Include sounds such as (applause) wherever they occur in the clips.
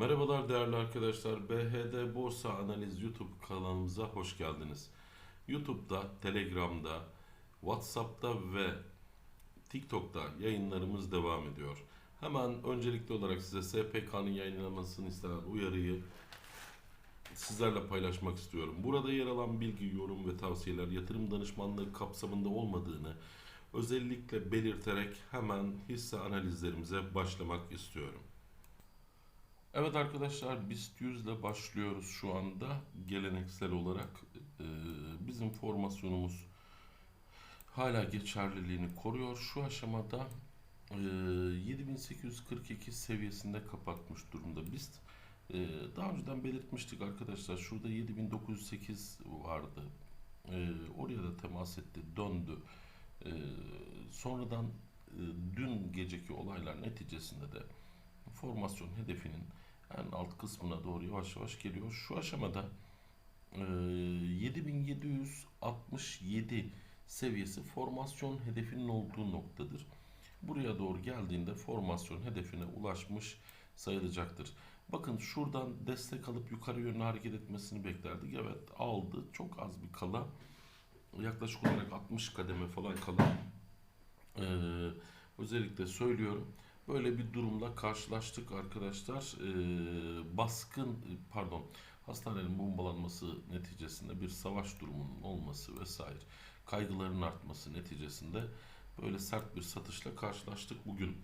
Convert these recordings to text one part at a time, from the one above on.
Merhabalar değerli arkadaşlar. BHD Borsa Analiz YouTube kanalımıza hoş geldiniz. YouTube'da, Telegram'da, WhatsApp'ta ve TikTok'ta yayınlarımız devam ediyor. Hemen öncelikli olarak size SPK'nın yayınlamasını istenen uyarıyı sizlerle paylaşmak istiyorum. Burada yer alan bilgi, yorum ve tavsiyeler yatırım danışmanlığı kapsamında olmadığını özellikle belirterek hemen hisse analizlerimize başlamak istiyorum. Evet arkadaşlar BIST 100 ile başlıyoruz şu anda geleneksel olarak. Ee, bizim formasyonumuz hala geçerliliğini koruyor. Şu aşamada e, 7842 seviyesinde kapatmış durumda BIST. Ee, daha önceden belirtmiştik arkadaşlar. Şurada 7908 vardı. Ee, oraya da temas etti, döndü. Ee, sonradan e, dün geceki olaylar neticesinde de formasyon hedefinin en alt kısmına doğru yavaş yavaş geliyor. Şu aşamada e, 7767 seviyesi formasyon hedefinin olduğu noktadır. Buraya doğru geldiğinde formasyon hedefine ulaşmış sayılacaktır. Bakın şuradan destek alıp yukarı yönlü hareket etmesini beklerdik. Evet aldı. Çok az bir kala. Yaklaşık olarak 60 kademe falan kala. Ee, özellikle söylüyorum. Böyle bir durumla karşılaştık arkadaşlar. Ee, baskın pardon hastanenin bombalanması neticesinde bir savaş durumunun olması vesaire kaygıların artması neticesinde böyle sert bir satışla karşılaştık bugün.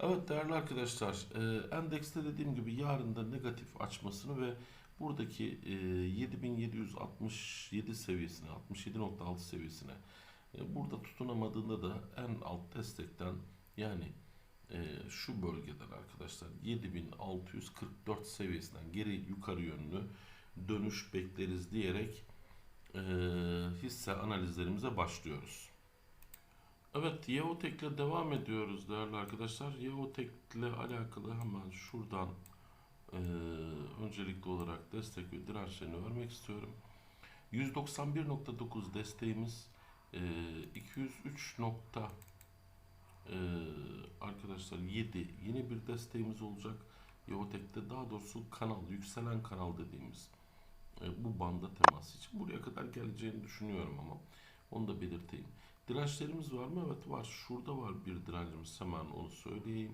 Evet değerli arkadaşlar e, endekste dediğim gibi yarın da negatif açmasını ve buradaki e, 7767 seviyesine 67.6 seviyesine e, burada tutunamadığında da en alt destekten yani e, şu bölgeden arkadaşlar 7644 seviyesinden geri yukarı yönlü dönüş bekleriz diyerek e, hisse analizlerimize başlıyoruz. Evet, Yeotek ile devam ediyoruz değerli arkadaşlar. Yeotek ile alakalı hemen şuradan e, öncelikli olarak destek ve dirençlerini vermek istiyorum. 191.9 desteğimiz e, 203. E, arkadaşlar 7 yeni bir desteğimiz olacak. Yeotek'te daha doğrusu kanal, yükselen kanal dediğimiz e, bu banda teması için buraya kadar geleceğini düşünüyorum ama onu da belirteyim. Dirençlerimiz var mı? Evet var. Şurada var bir direncimiz. Hemen onu söyleyeyim.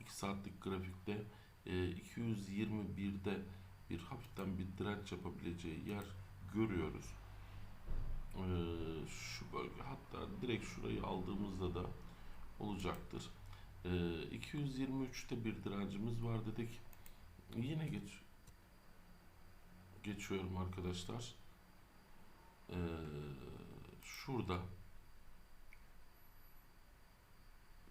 2 saatlik grafikte e, 221'de bir hafiften bir direnç yapabileceği yer görüyoruz. E, şu bölge hatta direkt şurayı aldığımızda da olacaktır. E, 223'te bir direncimiz var dedik. Yine geç geçiyorum arkadaşlar. E, şurada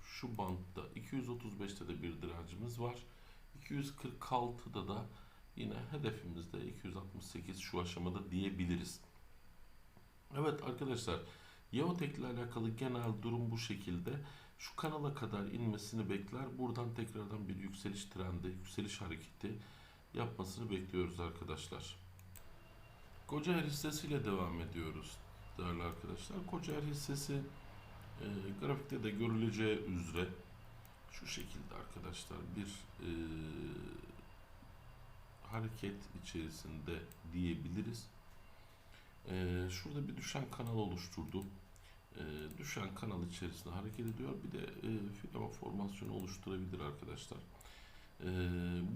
şu bantta 235'te de bir direncimiz var. 246'da da yine hedefimizde 268 şu aşamada diyebiliriz. Evet arkadaşlar Yeotek ile alakalı genel durum bu şekilde. Şu kanala kadar inmesini bekler. Buradan tekrardan bir yükseliş trendi, yükseliş hareketi yapmasını bekliyoruz arkadaşlar. Kocaer hissesiyle devam ediyoruz değerli arkadaşlar. Kocaer hissesi e, grafikte de görüleceği üzere şu şekilde arkadaşlar bir e, hareket içerisinde diyebiliriz. E, şurada bir düşen kanal oluşturdu. E, düşen kanal içerisinde hareket ediyor. Bir de e, filama formasyonu oluşturabilir arkadaşlar. E,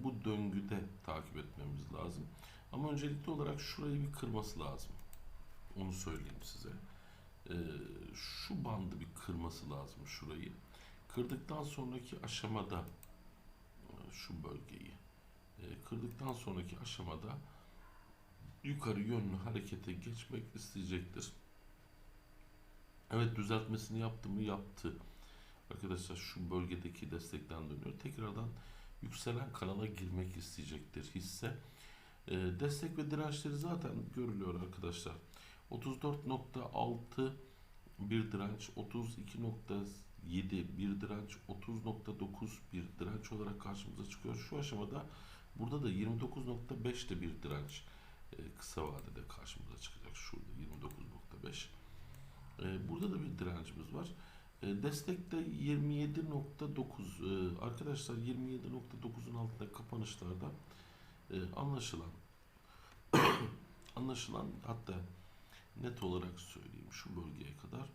bu döngüde takip etmemiz lazım. Ama öncelikli olarak şurayı bir kırması lazım. Onu söyleyeyim size e, şu bandı bir kırması lazım şurayı. Kırdıktan sonraki aşamada e, şu bölgeyi e, kırdıktan sonraki aşamada yukarı yönlü harekete geçmek isteyecektir. Evet düzeltmesini yaptı mı? Yaptı. Arkadaşlar şu bölgedeki destekten dönüyor. Tekrardan yükselen kanala girmek isteyecektir hisse. E, destek ve dirençleri zaten görülüyor arkadaşlar. 34.6 bir direnç, 32.7 bir direnç, 30.9 bir direnç olarak karşımıza çıkıyor. Şu aşamada burada da 29.5 de bir direnç e, kısa vadede karşımıza çıkacak. Şurada 29.5. E, burada da bir direncimiz var. E, destek de 27.9 E, arkadaşlar 27.9'un altında kapanışlarda e, anlaşılan (coughs) anlaşılan hatta net olarak söyleyeyim şu bölgeye kadar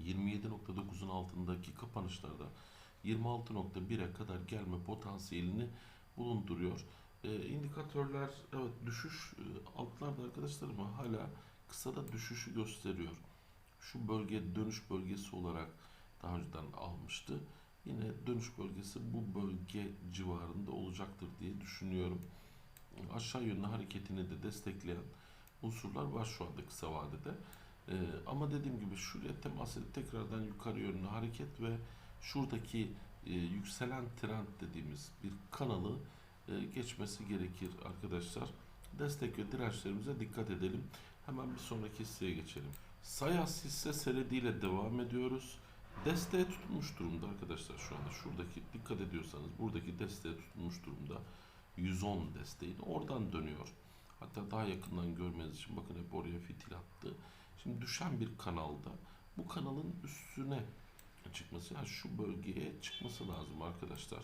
27.9'un altındaki kapanışlarda 26.1'e kadar gelme potansiyelini bulunduruyor. E, indikatörler evet düşüş altlarda arkadaşlar ama hala kısada düşüşü gösteriyor. Şu bölge dönüş bölgesi olarak daha önceden almıştı. Yine dönüş bölgesi bu bölge civarında olacaktır diye düşünüyorum. Aşağı yönlü hareketini de destekleyen unsurlar var şu anda kısa vadede. Ee, ama dediğim gibi şuraya temas edip tekrardan yukarı yönlü hareket ve şuradaki e, yükselen trend dediğimiz bir kanalı e, geçmesi gerekir arkadaşlar. Destek ve dirençlerimize dikkat edelim. Hemen bir sonraki hisseye geçelim. Sayas hisse senediyle devam ediyoruz. Desteğe tutulmuş durumda arkadaşlar şu anda. Şuradaki dikkat ediyorsanız buradaki desteğe tutulmuş durumda. 110 desteğin oradan dönüyor. Hatta daha yakından görmeniz için bakın hep oraya fitil attı. Şimdi düşen bir kanalda bu kanalın üstüne çıkması yani şu bölgeye çıkması lazım arkadaşlar.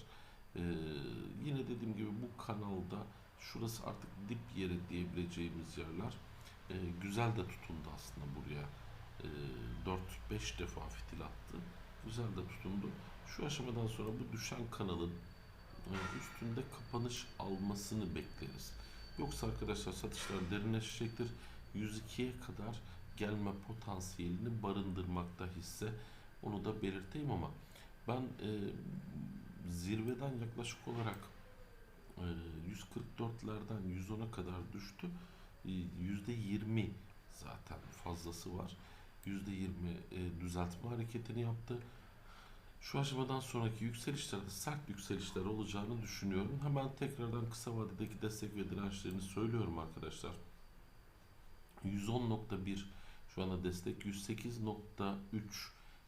Ee, yine dediğim gibi bu kanalda şurası artık dip yeri diyebileceğimiz yerler. Ee, güzel de tutundu aslında buraya. Ee, 4-5 defa fitil attı. Güzel de tutundu. Şu aşamadan sonra bu düşen kanalın e, üstünde kapanış almasını bekleriz. Yoksa arkadaşlar satışlar derinleşecektir. 102'ye kadar gelme potansiyelini barındırmakta hisse. Onu da belirteyim ama ben e, zirveden yaklaşık olarak e, 144'lerden 110'a kadar düştü. E, %20 zaten fazlası var. %20 e, düzeltme hareketini yaptı. Şu aşamadan sonraki yükselişlerde sert yükselişler olacağını düşünüyorum. Hemen tekrardan kısa vadedeki destek ve dirençlerini söylüyorum arkadaşlar. 110.1 şu anda destek 108.3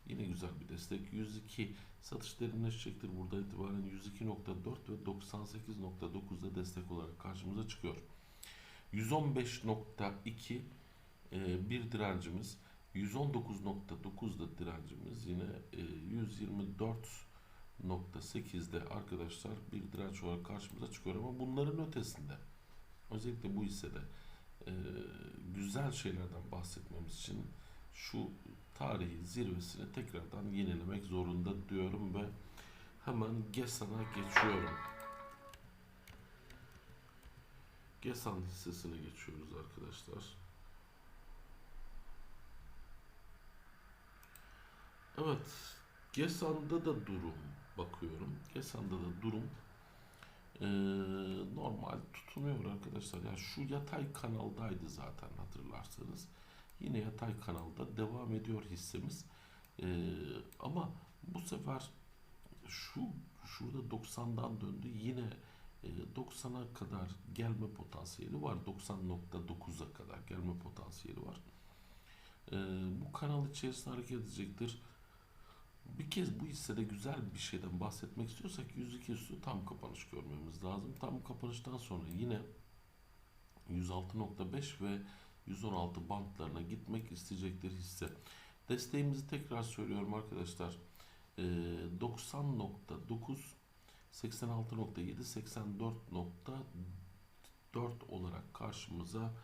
yine güzel bir destek 102 satış derinleşecektir burada itibaren 102.4 ve 98.9'da destek olarak karşımıza çıkıyor 115.2 e, bir direncimiz 119.9'da direncimiz yine e, 124.8'de arkadaşlar bir direnç olarak karşımıza çıkıyor ama bunların ötesinde özellikle bu hissede e, güzel şeylerden bahsetmemiz için şu tarihi zirvesini tekrardan yenilemek zorunda diyorum ve hemen GESAN'a geçiyorum. GESAN hissesine geçiyoruz arkadaşlar. Evet, GESAN'da da durum bakıyorum. GESAN'da da durum ee, normal tutunuyor arkadaşlar. Yani şu yatay kanaldaydı zaten hatırlarsanız. Yine yatay kanalda devam ediyor hissemiz. Ee, ama bu sefer şu şurada 90'dan döndü. Yine e, 90'a kadar gelme potansiyeli var. 90.9'a kadar gelme potansiyeli var. Ee, bu kanal içerisinde hareket edecektir. Bir kez bu hissede güzel bir şeyden bahsetmek istiyorsak 102 üstü tam kapanış görmemiz lazım. Tam kapanıştan sonra yine 106.5 ve 116 bantlarına gitmek isteyecektir hisse. Desteğimizi tekrar söylüyorum arkadaşlar. 90.9 86.7 84.4 olarak karşımıza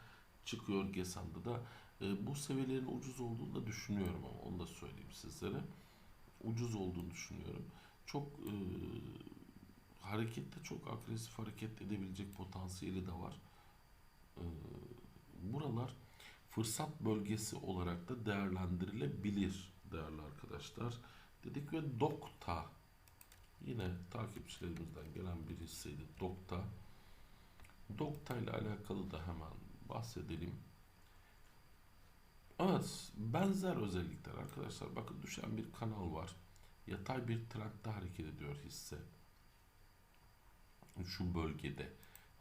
çıkıyor Gesan'da da. E, bu seviyelerin ucuz olduğunu da düşünüyorum ama onu da söyleyeyim sizlere ucuz olduğunu düşünüyorum. Çok e, harekette çok agresif hareket edebilecek potansiyeli de var. E, buralar fırsat bölgesi olarak da değerlendirilebilir değerli arkadaşlar. Dedik ve Dokta yine takipçilerimizden gelen bir hisseydi Dokta. Dokta ile alakalı da hemen bahsedelim. Evet, benzer özellikler arkadaşlar. Bakın düşen bir kanal var. Yatay bir trendde hareket ediyor hisse. Şu bölgede.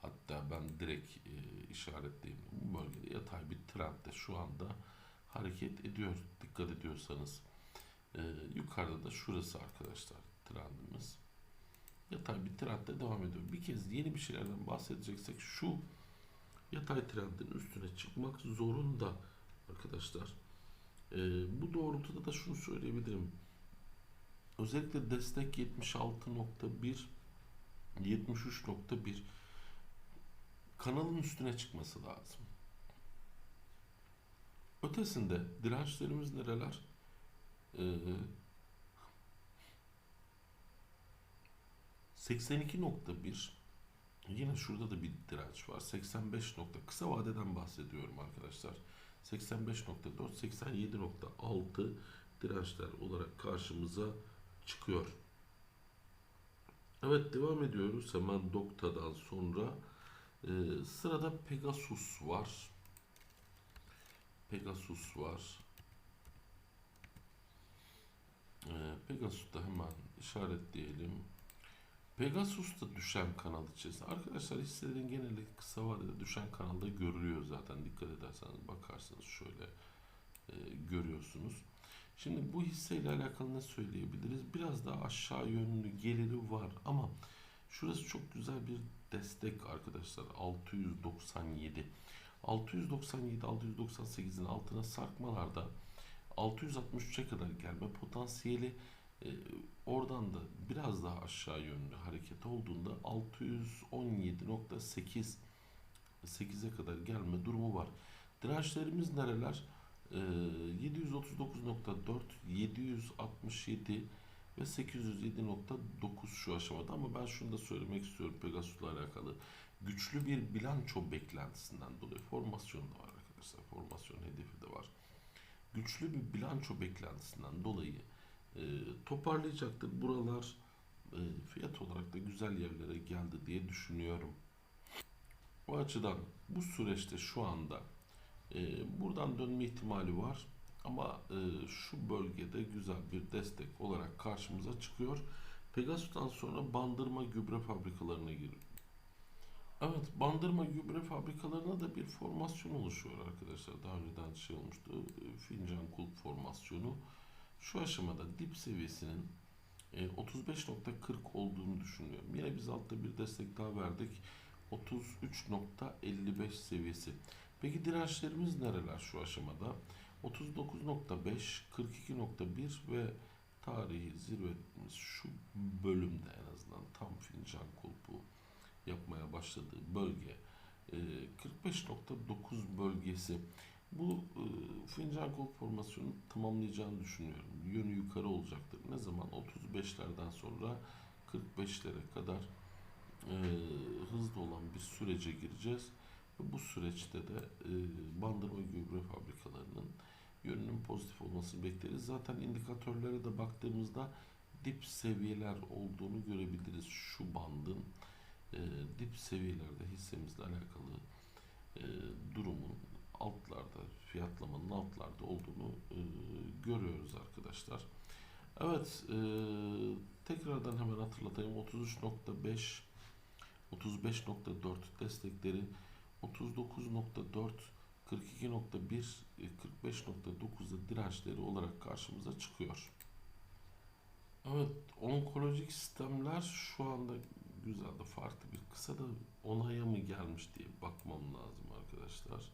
Hatta ben direkt e, işaretleyeyim. Bu bölgede yatay bir trendde şu anda hareket ediyor. Dikkat ediyorsanız. E, yukarıda da şurası arkadaşlar trendimiz. Yatay bir trendde devam ediyor. Bir kez yeni bir şeylerden bahsedeceksek şu yatay trendin üstüne çıkmak zorunda arkadaşlar. Ee, bu doğrultuda da şunu söyleyebilirim. Özellikle destek 76.1 73.1 kanalın üstüne çıkması lazım. Ötesinde dirençlerimiz nereler? Ee, 82.1 Yine şurada da bir direnç var. 85 nokta. Kısa vadeden bahsediyorum arkadaşlar. 85.4, 87.6 dirençler olarak karşımıza çıkıyor. Evet devam ediyoruz. Hemen Dokta'dan sonra e, sırada Pegasus var. Pegasus var. E, Pegasus'ta hemen işaretleyelim. Pegasus da düşen kanal içerisinde. Arkadaşlar hisselerin geneli kısa vadede düşen kanalda görülüyor zaten. Dikkat ederseniz bakarsanız şöyle e, görüyorsunuz. Şimdi bu hisseyle alakalı ne söyleyebiliriz? Biraz daha aşağı yönlü geliri var ama şurası çok güzel bir destek arkadaşlar. 697. 697-698'in altına sarkmalarda 663'e kadar gelme potansiyeli e, oradan da biraz daha aşağı yönlü hareket olduğunda 617.8 8'e kadar gelme durumu var. Dirençlerimiz nereler? E, 739.4 767 ve 807.9 şu aşamada ama ben şunu da söylemek istiyorum Pegasus'la alakalı. Güçlü bir bilanço beklentisinden dolayı formasyon da var arkadaşlar. Formasyon hedefi de var. Güçlü bir bilanço beklentisinden dolayı e, toparlayacaktır. Buralar e, fiyat olarak da güzel yerlere geldi diye düşünüyorum. O açıdan bu süreçte şu anda e, buradan dönme ihtimali var. Ama e, şu bölgede güzel bir destek olarak karşımıza çıkıyor. Pegasus'tan sonra bandırma gübre fabrikalarına giriyor. Evet, bandırma gübre fabrikalarına da bir formasyon oluşuyor arkadaşlar. Daha önceden şey olmuştu. e, Fincan kulp formasyonu. Şu aşamada dip seviyesinin e, 35.40 olduğunu düşünüyorum. Yine biz altta bir destek daha verdik. 33.55 seviyesi. Peki dirençlerimiz nereler şu aşamada? 39.5, 42.1 ve tarihi zirvemiz şu bölümde en azından tam fincan kulpu yapmaya başladığı bölge e, 45.9 bölgesi. Bu e, fincan kulp formasyonu tamamlayacağını düşünüyorum. Yönü yukarı olacaktır. Ne zaman? 35'lerden sonra 45'lere kadar e, hızlı olan bir sürece gireceğiz. Ve bu süreçte de e, bandırma gübre fabrikalarının yönünün pozitif olmasını bekleriz. Zaten indikatörlere de baktığımızda dip seviyeler olduğunu görebiliriz. Şu bandın e, dip seviyelerde hissemizle alakalı e, durumun altlarda, fiyatlamanın altlarda olduğunu e, görüyoruz arkadaşlar. Evet, e, tekrardan hemen hatırlatayım. 33.5 35.4 destekleri 39.4 42.1 45.9'da dirençleri olarak karşımıza çıkıyor. Evet, onkolojik sistemler şu anda güzel de farklı bir kısa da onaya mı gelmiş diye bakmam lazım arkadaşlar.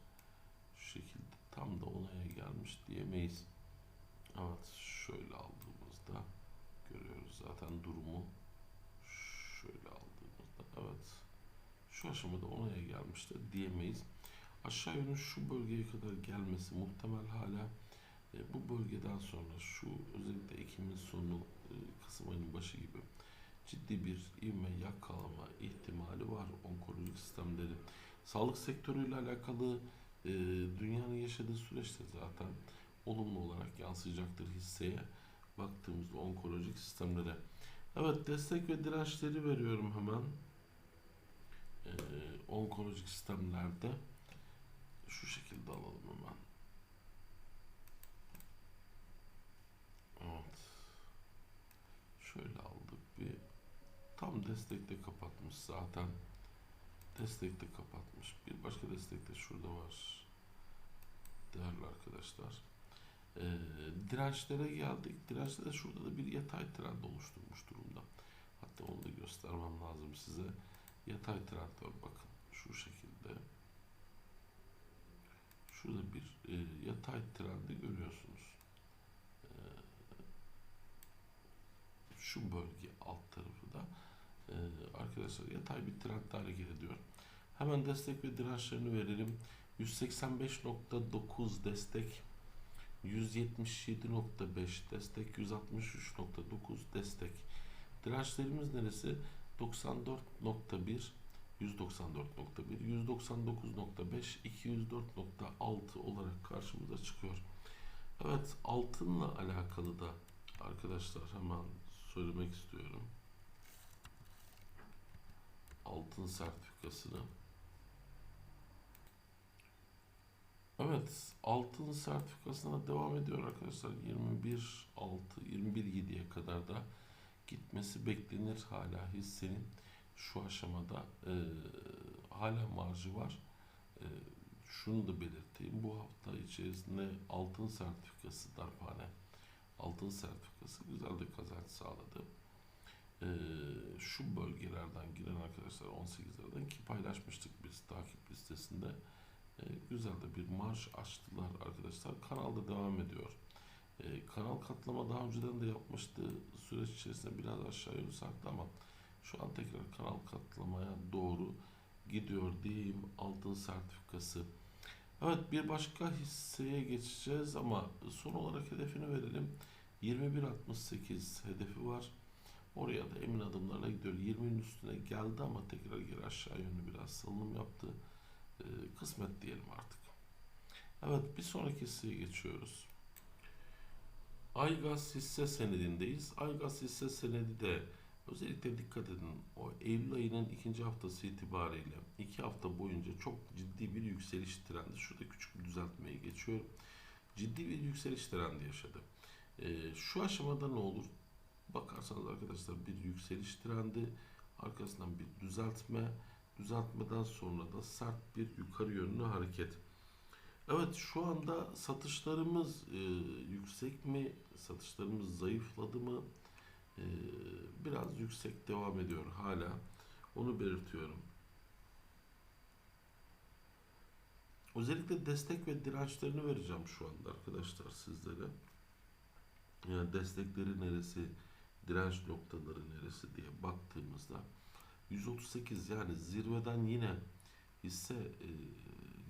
Şekilde tam da onaya gelmiş diyemeyiz. Evet, şöyle aldığımızda görüyoruz zaten durumu. Şöyle aldığımızda evet şu aşamada onaya gelmiştir diyemeyiz. Aşağı yönlü şu bölgeye kadar gelmesi muhtemel hala e, bu bölgeden sonra şu özellikle Ekim'in sonu e, Kasım ayının başı gibi ciddi bir ivme yakalama ihtimali var onkolojik sistemleri. Sağlık sektörüyle alakalı e, dünyanın yaşadığı süreçte zaten olumlu olarak yansıyacaktır hisseye baktığımızda onkolojik sistemlere. Evet destek ve dirençleri veriyorum hemen. Ee, onkolojik sistemlerde şu şekilde alalım hemen. Evet. Şöyle aldık bir tam destekte kapatmış zaten. Destekte kapatmış. Bir başka destek de şurada var. Değerli arkadaşlar. Ee, dirençlere geldik. Dirençte de şurada da bir yatay trend oluşturmuş durumda. Hatta onu da göstermem lazım size. Yatay trend var bakın. Şu şekilde. Şurada bir e, yatay trendi görüyorsunuz. E, şu bölge alt tarafı da e, arkadaşlar yatay bir trendde hareket ediyor. Hemen destek ve dirençlerini verelim. 185.9 destek 177.5 destek 163.9 destek dirençlerimiz neresi 94.1 194.1 199.5 204.6 olarak karşımıza çıkıyor. Evet altınla alakalı da arkadaşlar hemen söylemek istiyorum. Altın sertifikasını Evet, altın sertifikasına devam ediyor arkadaşlar. 21 6 21 7'ye kadar da gitmesi beklenir hala hissenin şu aşamada e, hala marjı var. E, şunu da belirteyim. Bu hafta içerisinde altın sertifikası darphane altın sertifikası güzel de kazanç sağladı. E, şu bölgelerden giren arkadaşlar 18'lerden ki paylaşmıştık biz takip listesinde. Güzel de bir marş açtılar arkadaşlar. Kanalda devam ediyor. E, kanal katlama daha önceden de yapmıştı. Süreç içerisinde biraz aşağı yönlü sarktı ama şu an tekrar kanal katlamaya doğru gidiyor diyeyim. Altın sertifikası. Evet bir başka hisseye geçeceğiz ama son olarak hedefini verelim. 21.68 hedefi var. Oraya da emin adımlarla gidiyor. 20'nin üstüne geldi ama tekrar geri aşağı yönlü biraz salınım yaptı. Ee, kısmet diyelim artık. Evet bir sonraki hisseye geçiyoruz. Aygaz hisse senedindeyiz. Aygaz hisse senedi de özellikle dikkat edin o Eylül ayının ikinci haftası itibariyle iki hafta boyunca çok ciddi bir yükseliş trendi. Şurada küçük bir düzeltmeye geçiyor. Ciddi bir yükseliş trendi yaşadı. Ee, şu aşamada ne olur? Bakarsanız arkadaşlar bir yükseliş trendi arkasından bir düzeltme düzeltmeden sonra da sert bir yukarı yönlü hareket. Evet şu anda satışlarımız e, yüksek mi? Satışlarımız zayıfladı mı? E, biraz yüksek devam ediyor hala. Onu belirtiyorum. Özellikle destek ve dirençlerini vereceğim şu anda arkadaşlar sizlere. Yani destekleri neresi, direnç noktaları neresi diye baktığımızda 138 yani zirveden yine hisse e,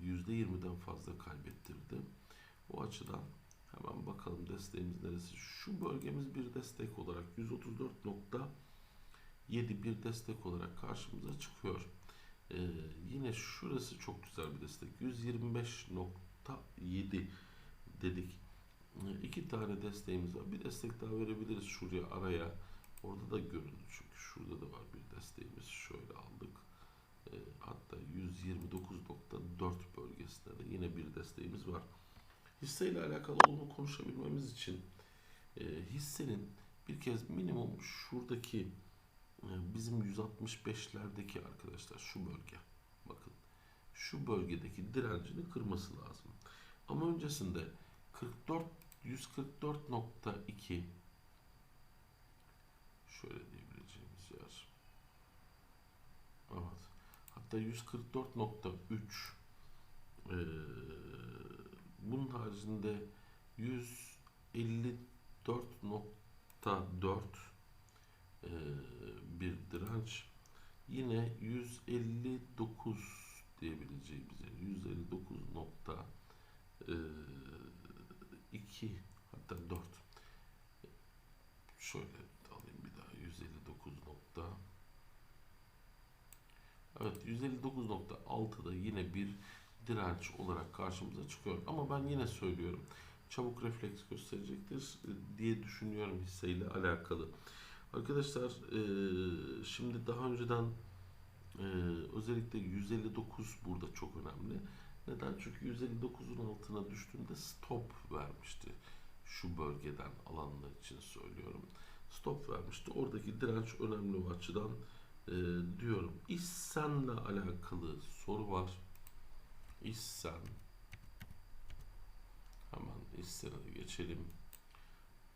%20'den fazla kaybettirdi. O açıdan hemen bakalım desteğimiz neresi. Şu bölgemiz bir destek olarak 134.7 bir destek olarak karşımıza çıkıyor. Ee, yine şurası çok güzel bir destek. 125.7 dedik. Ee, iki tane desteğimiz var. Bir destek daha verebiliriz şuraya araya. Orada da göründü çünkü şurada da var bir desteğimiz. Şöyle aldık. E, hatta 129.4 bölgesinde de yine bir desteğimiz var. Hisseyle alakalı onu konuşabilmemiz için e, hissenin bir kez minimum şuradaki e, bizim 165'lerdeki arkadaşlar şu bölge bakın şu bölgedeki direncini kırması lazım. Ama öncesinde 44 144.2 şöyle yer. Evet. Hatta 144.3 ee, bunun haricinde 154.4 ee, bir direnç yine 159 diyebileceğimiz yer 159.2 hatta 4 şöyle alayım bir daha 159 nokta Evet 159.6'da yine bir direnç olarak karşımıza çıkıyor. Ama ben yine söylüyorum çabuk refleks gösterecektir e, diye düşünüyorum hisseyle alakalı. Arkadaşlar e, şimdi daha önceden e, özellikle 159 burada çok önemli. Neden? Çünkü 159'un altına düştüğünde stop vermişti. Şu bölgeden alanlar için söylüyorum. Stop vermişti. Oradaki direnç önemli o açıdan e, diyorum. İhsan'la alakalı soru var. İhsan. Hemen İhsan'a geçelim.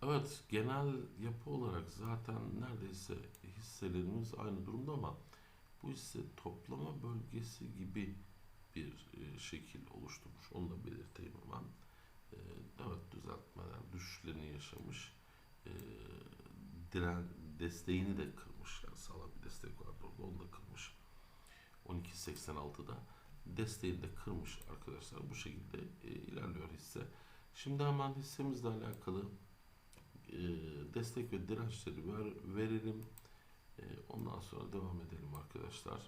Evet genel yapı olarak zaten neredeyse hisselerimiz aynı durumda ama bu hisse toplama bölgesi gibi bir e, şekil oluşturmuş. Onu da belirteyim hemen. E, evet düzeltmeler düşüşlerini yaşamış. E, diren desteğini de kırmış. Yani sağlam bir destek vardı orada. Onu da kırmış. 12.86'da desteğini de kırmış arkadaşlar. Bu şekilde e, ilerliyor hisse. Şimdi hemen hissemizle alakalı e, destek ve dirençleri ver, verelim. E, ondan sonra devam edelim arkadaşlar.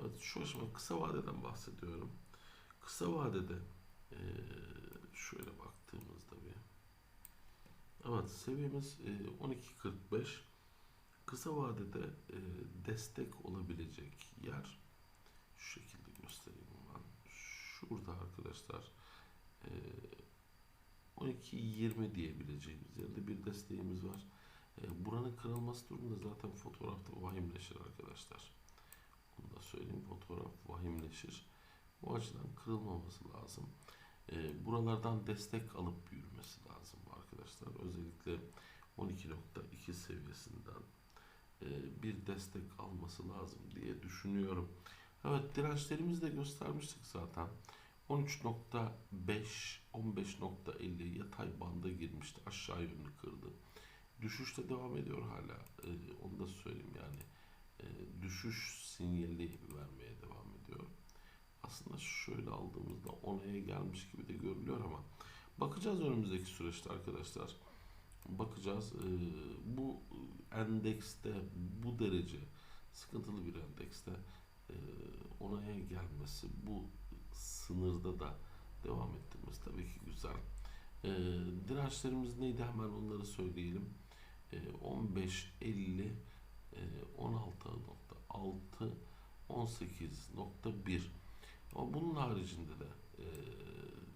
Evet şu aşama kısa vadeden bahsediyorum. Kısa vadede e, şöyle baktığımızda bir Evet seviyemiz e, 12.45 kısa vadede e, destek olabilecek yer şu şekilde göstereyim ben. Şurada arkadaşlar e, 12.20 diyebileceğimiz yerde bir desteğimiz var. E, buranın kırılması durumunda zaten fotoğrafta vahimleşir arkadaşlar. Bunu da söyleyeyim. Fotoğraf vahimleşir. Bu açıdan kırılmaması lazım. E, buralardan destek alıp yürümesi lazım arkadaşlar. Özellikle 12.2 seviyesinden bir destek alması lazım diye düşünüyorum. Evet dirençlerimizi de göstermiştik zaten. 13.5 15.50 yatay banda girmişti. Aşağı yönlü kırdı. Düşüşte devam ediyor hala. E, onu da söyleyeyim yani. E, düşüş sinyali vermeye devam ediyor. Aslında şöyle aldığımızda onaya gelmiş gibi de görülüyor ama bakacağız önümüzdeki süreçte arkadaşlar. Bakacağız. E, bu endekste bu derece sıkıntılı bir endekste e, onaya gelmesi bu sınırda da devam ettirmesi tabii ki güzel. E, dirençlerimiz neydi hemen onları söyleyelim. E, 15 50 e, 16.6 18.1 ama bunun haricinde de e,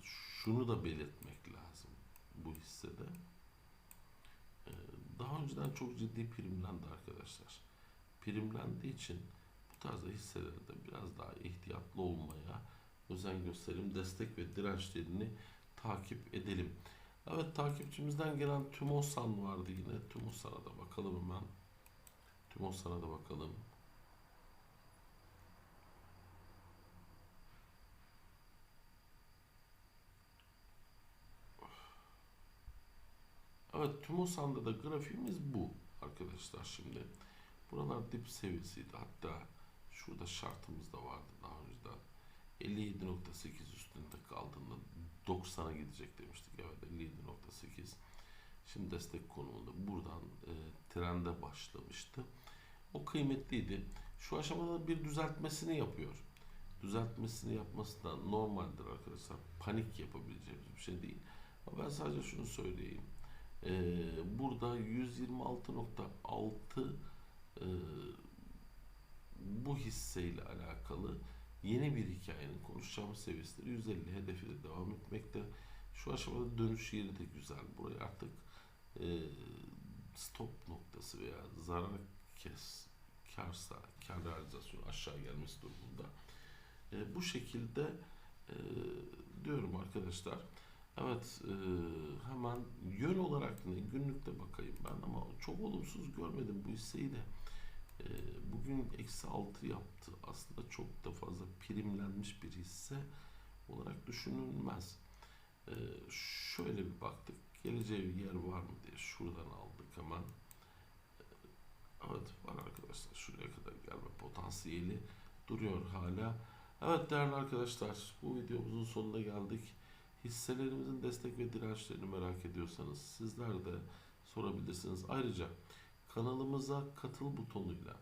şunu da belirtmek lazım bu hissede. Daha önceden çok ciddi primlendi arkadaşlar. Primlendiği için bu tarzda hisselerde biraz daha ihtiyatlı olmaya özen gösterelim. Destek ve dirençlerini takip edelim. Evet takipçimizden gelen Tümosan vardı yine. Tümosan'a da bakalım hemen. Tümosan'a da bakalım. Evet Tümosan'da da grafiğimiz bu arkadaşlar şimdi. Buralar dip seviyesiydi. Hatta şurada şartımız da vardı daha önceden. 57.8 üstünde kaldığında 90'a gidecek demiştik. Evet 57.8. Şimdi destek konumunda buradan e, trende başlamıştı. O kıymetliydi. Şu aşamada bir düzeltmesini yapıyor. Düzeltmesini yapması da normaldir arkadaşlar. Panik yapabileceğimiz bir şey değil. Ama ben sadece şunu söyleyeyim. Ee, burada 126.6 e, bu hisseyle alakalı yeni bir hikayenin konuşacağımız seviyesi 150 hedefiyle devam etmekte. Şu aşamada dönüş yeri de güzel. Buraya artık e, stop noktası veya zarar kes karsa kar realizasyonu aşağı gelmesi durumunda. E, bu şekilde e, diyorum arkadaşlar. Evet e, hemen yön olarak ne günlükte bakayım ben ama çok olumsuz görmedim bu hisseyi de. E, bugün eksi 6 yaptı. Aslında çok da fazla primlenmiş bir hisse olarak düşünülmez. E, şöyle bir baktık. Geleceği bir yer var mı diye şuradan aldık hemen. E, evet var arkadaşlar. Şuraya kadar gelme potansiyeli duruyor hala. Evet değerli arkadaşlar bu videomuzun sonuna geldik. Hisselerimizin destek ve dirençlerini merak ediyorsanız sizler de sorabilirsiniz. Ayrıca kanalımıza katıl butonuyla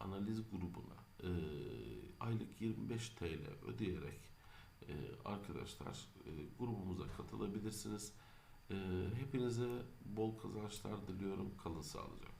analiz grubuna e, aylık 25 TL ödeyerek e, arkadaşlar e, grubumuza katılabilirsiniz. E, hepinize bol kazançlar diliyorum. Kalın sağlıcakla.